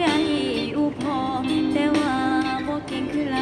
ได้อุพอแต่ว่าบ่เก่งคือ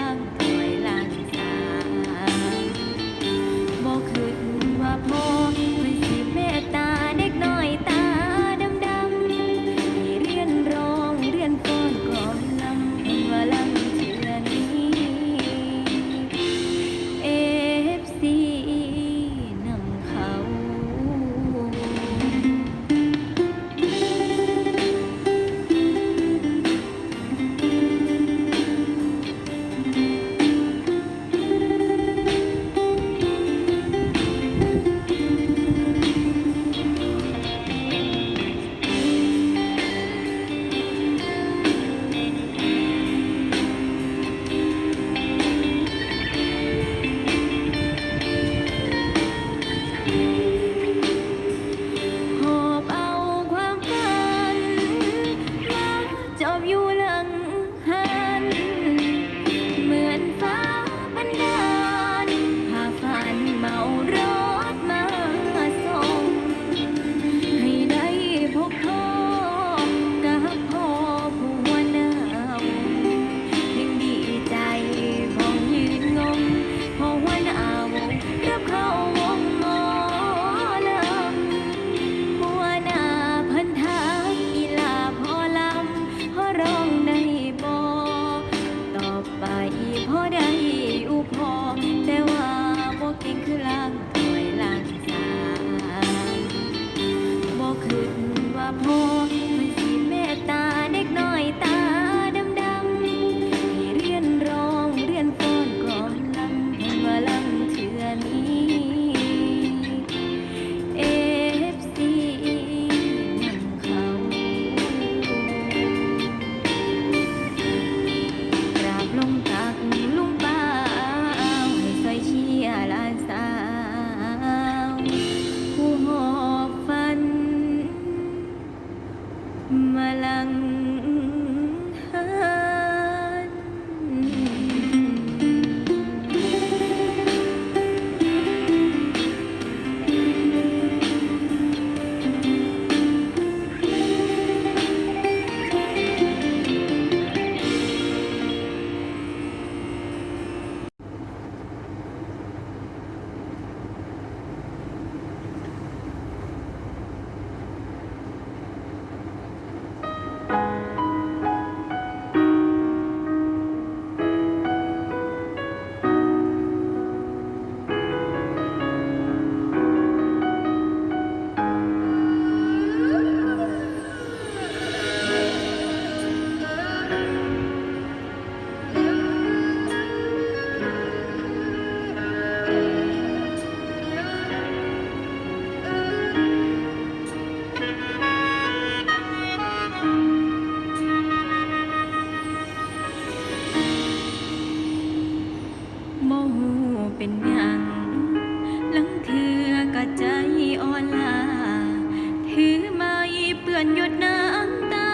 อนหยดน้ำตา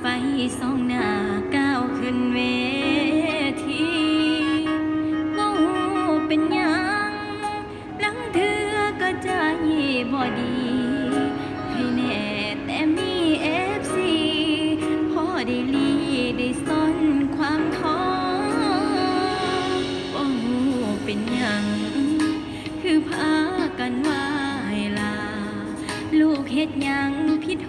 ไฟส่องหน้าก้าวขึ้นเวทีเมาเป็นยังลังเธอก็ใจบ่ดี ให้แน่แต่มีเอฟซีพอได้ลีได้ซ่อนความท้อบ่หูเป็นยังคือพากันว่าลา ลูกเฮ็ดยังผิด